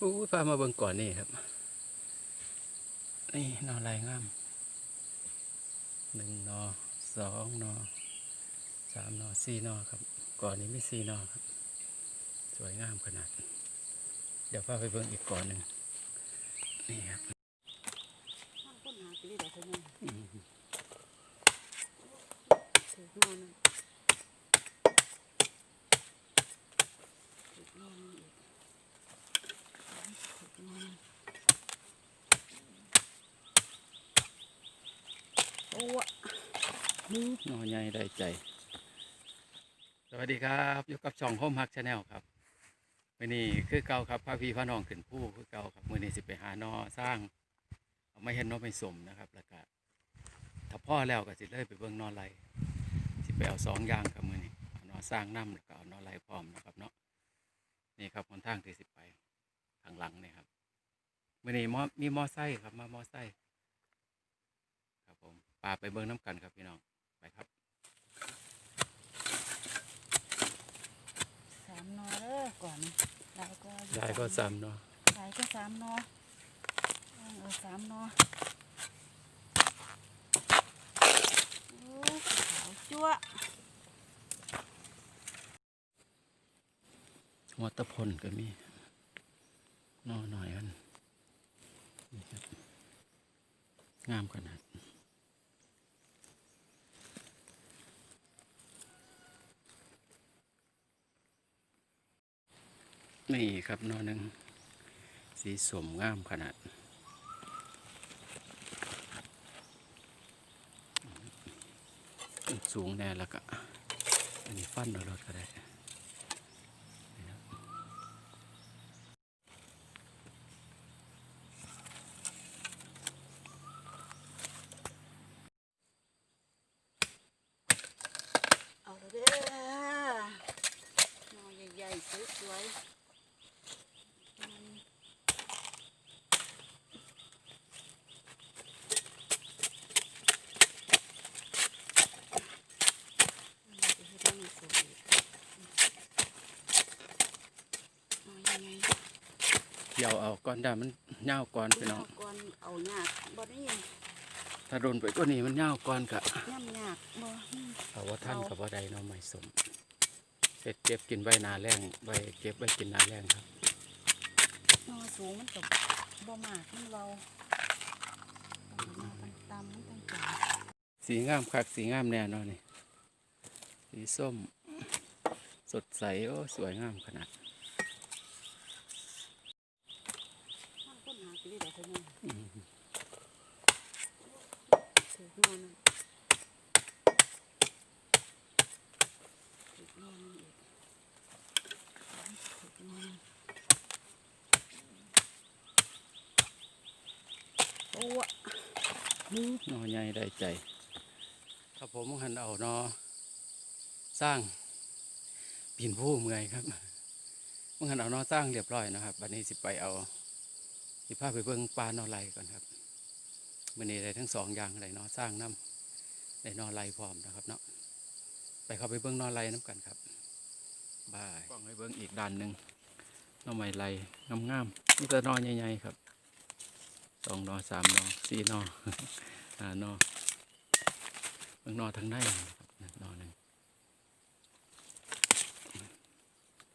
อู้ยพามาเบิ่งก่อนนี่ครับ นี่นอลายงามหนึ่งนอสองนอสามนอสี่นอครับ ก่อนนี้มีสี่นอครับ สวยงามขนาด เดี๋ยวพาไปเบิ่งอีกก่อนหนึ่งนี่ครับข้างต้นหากินได้เท่านั้นอืมถือนอนนั่นถือนอนนี่อีกถือนอนโอ้ะ นี่นอใหญ่ได้ใจ สวัสดีครับอยู่กับช่องโฮมฮักชาแนลครับมื่อนี้คือเก่าครับพาพี่พาน้องขึ้นผู้คือเก่าครับมื่อนี้สิไปหานอสร้างเอาไม่เห็นนอไม่สมนะครับแล้วก็ถ้าพ่อแล้วก็สิเลยไปเบิ่งนอไรสิไปเอาสองอย่างครับมื่อนี้นอสร้างน้ำแล้วก็เอานอไรพร้อมนะครับเนาะนี่ครับหนทางที่สิไปทางหลังนี่ครับมื่อนี้มอมีมอไซค์ครับมามอไซค์ครับผมปาไปเบิ่งน้ำกันครับพี่น้อง ไปครับสามนอเด้อก่อนลายก็อยู่ได้ก็ซ้ำเนาะลายก็สามนอเออสามนอโอ้ขาวจั๊วะหัวตะพนก็มีนอหน่อยมันนี่ครับงามขนาด นี่ครับนอหนึ่งสีสมงามขนาด สูงแน่แล้วก็ อันนี้ฟันเรารถก็ได้ เอาละเด้อนอใหญ่ๆสวยๆมันมันจะเฮ็ดให้มันสวยอีกนอใหญ่ๆ เกี่ยวเอาก้อนดามันเน่าวก่อนพี่น้องก่อนเอายากบ่ได้ยินถ้าโดนไปก็นี่มันเน่าวก่อนกะย่ำยากบ่อืมเอาว่าท่านเอากับว่าใดเนาะไม่สมเสร็จเก็บกินไว้นาแรงไว้เก็บไว้กินนาแรงครับนอสูงมันก็บ่มากมันเราต้องเอามันต่ำๆมันต้องจางสีงามคักสีงามแน่เนอนนี่สีส้ม สดใสโอ้สวยงามขนาด มันค้ นหากินได้เท่านั้นอืมถือนอนนั่นถือนอนนี่อีกถือนอนโอ้ะนี่นอใหญ่ได้ใจ ครับผมหันเอานอสร้างปีนผู้เมื่อยครับมึงหันเอานอสร้างเรียบร้อยนะครับ บัดนี้สิไปเอา สิพาไปเบิ่งปลานอไลก่อนครับมันนี้ได้ทั้งสองอย่างได้นอสร้างน้ำได้นอไลพร้อมนะครับเนาะไปเข้าไปเบิ้งนอไลน้ำกันครับบายกล้องไปเบิ้งอีกด้านหนึ่งนอไม้ไลงามๆนี่แต่นอใหญ่ๆครับสองนอสามนอสี่นอห้านอเบิ้งนอทางในนะครับนอหนึ่ง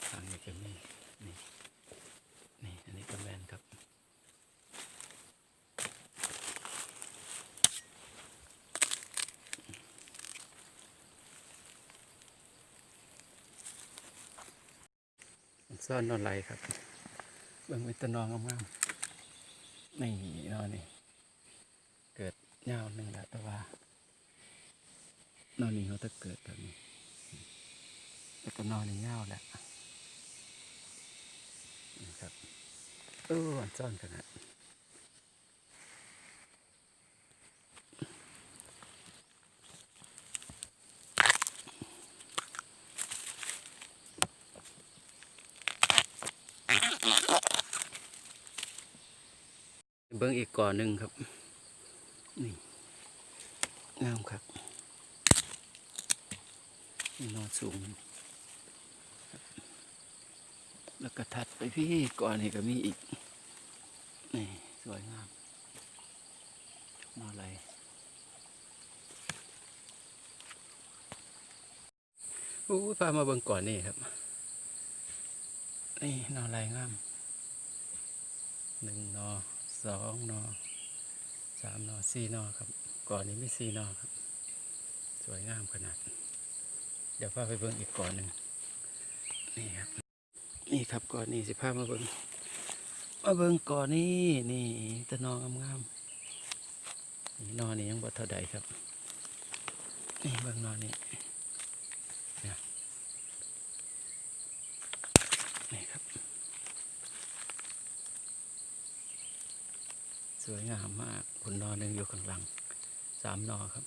ทางนี้ก็มีนี่นี่อันนี้ก็แมนครับ ซ่อนนอนไหลครับเบิ่งเป็นตะนองงามๆนี่นอนนี่ เกิดเงาหนึ่งแหละแต่ว่านอนนี่เขาจะเกิดแบบนี้แต่ก็นอนนี่ยาแหละครับเอออันซ่อนขนาด เบิ่งอีกก่อนหนึ่งครับ นี่งามครับนี่นอนสูง แล้วก็ถัดไปพี่ก่อนนี่ก็มีอีก นี่ สวยงามนออะไรอู้พามาเบิ่งก่อนนี่ครับ นี่นออะไรงามหนึ่งนอ สองนอสามนอสี่นอครับ ก่อนนี้ไมีสี่นอครับ สวยงามขนาด เดี๋ยวพาไปเบิ่งอีกก่อนหนึ่งนี่ครับ นี่ครับก่อนนี้สิพามาเบิ่งมาเบิ่งก่อนนี้นี่ตะนองงามๆนี่นอนนี่ยังบ่เท่าใดครับ นี่เบิ่งนอนนี่เนี่ยนี่ครับ ส วยงามมากผลนอนหนึ่งอยู่ข้างหลังสามนอครับ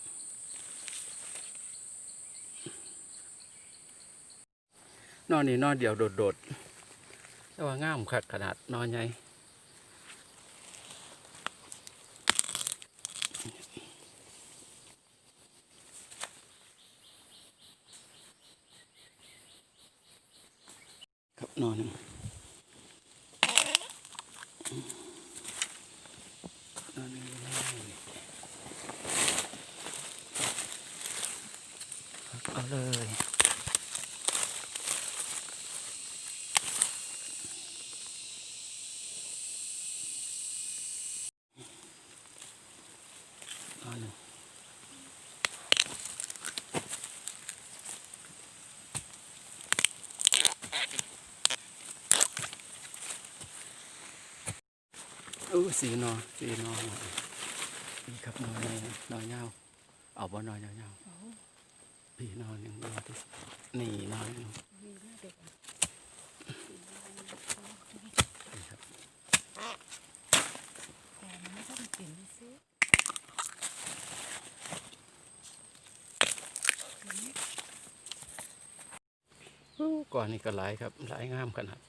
นอนนี่นอนเดียวโดดๆแต่ว่างามคักขนาดนอนใหญ่ครับนอนหนึ่งนอนหนึ่งครับเอาเลย นอนหนึ่งอู้สีนอสีนอนี่ครับนอนในนอนเงาเอาบ่นอนเงาเงา โอ้ พี่นอนหนึ่งนอนที่นี่นอนหนึ่ง มีหน้าเด็ ก้อนนี่ก็หลายครับ หลายงามขนาด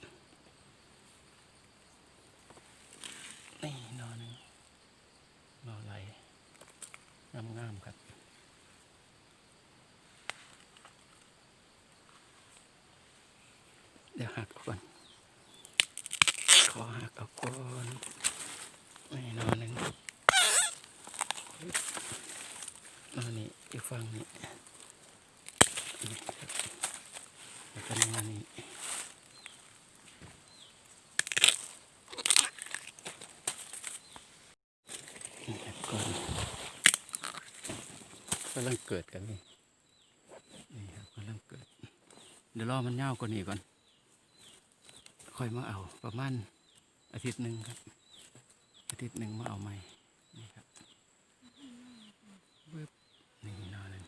นี่นอนหนึ่งนอนไหลงามงามครับเดี๋ยวหักก่อนขอหักเอาก่อนไม่นอนหนึ่งนอนนี่อีกฝั่งนี้นี่ครับแล้วก็นอนนี่นี่ครับ ก่อนกำลังเกิดกันนี่นี่ครับกำลังเกิด เดี๋ยวรอมันเน่าวกว่านี้ก่อน ค่อยมาเอาประมาณอาทิตย์หนึ่งครับ อาทิตย์หนึ่งมาเอาใหม่นี่ครับปึ๊บนี่นอนหนึ่ง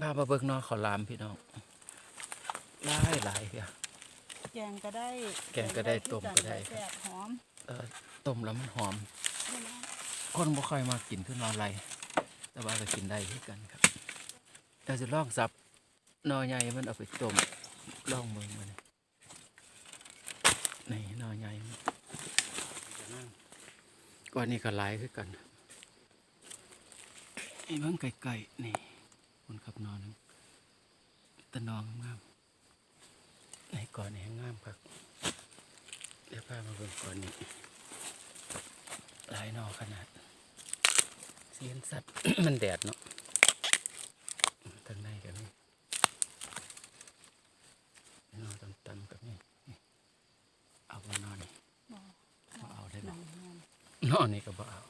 พามาเบิกนอขอลามพี่น้องหลายหลายเดียวแกงก็ได้ แกงก็ได้ต้มก็ได้ครับแซ่บหอมเอ่อต้มแล้วมันหอมนี่นะ คนบ่ค่อยมากินคือนอนไรแต่ว่าก็กินได้คือกันครับเราจะลองสับนอใหญ่มันเอาไปต้มลองเมืองมันนี่นอใหญ่ก่อนนี้ก็หลายคือกันไอ้เบิ่งไก่ๆนี่คนขับนอนนึงตะนองงามในก่อนนี่งามครับเดี๋ยวพามาเบิ่งก่อนนี้หลายนอขนาด เสียนสัตว์ มันแดดเนาะทางในกับนี่นอต่ำๆกับนี่นี่เอามานอนนี่บ่บ่เอาได้หไหมนังงามนอนนี่ก็บ่เอา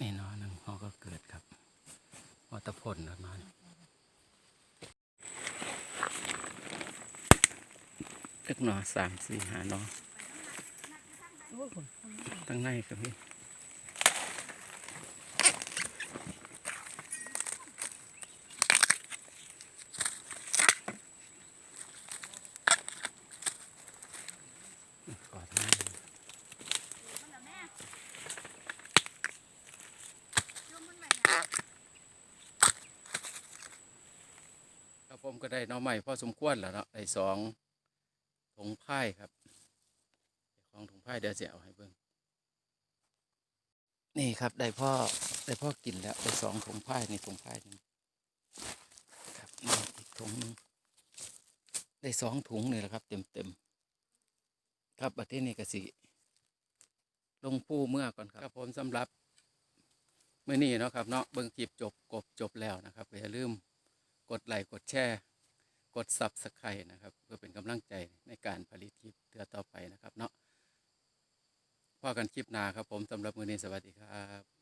นี่นอนหนึ่งหอก็เกิดครับหอตะพนประมาณเล็กหนอสามสี่หาหนอโอ้ยคุณตั้งในกับนี่กอดให้ครับผม ก็ได้หน้อใหม่พอสมควรแล้วเนาะได้สองถุงพายครับของถุงพายเดี๋ยวจะเอาให้เบิ่งนี่ครับได้พ่อได้พ่อกินแล้วได้สองถุงผ้าในถุงผ้าหนึ่งครับนี่อีกถุงหนึงแได้สองถุงนี่แหละครับ เต็มเต็มๆครับประเทศนี้ก็สิลงผู้เมื่อก่อนครับครับผมสำหรับเมื่อนี้เนาะครับเนาะเบิ่งคลิปจบกบจบแล้วนะครับก็อย่าลืมกดไลค์กดแชร์ กดซับสไครต์นะครับ เพื่อเป็นกำลังใจในการผลิตคลิปเตือต่อไปนะครับเนาะพอกันคลิปหน้าครับผมสำหรับมือนี้สวัสดีครับ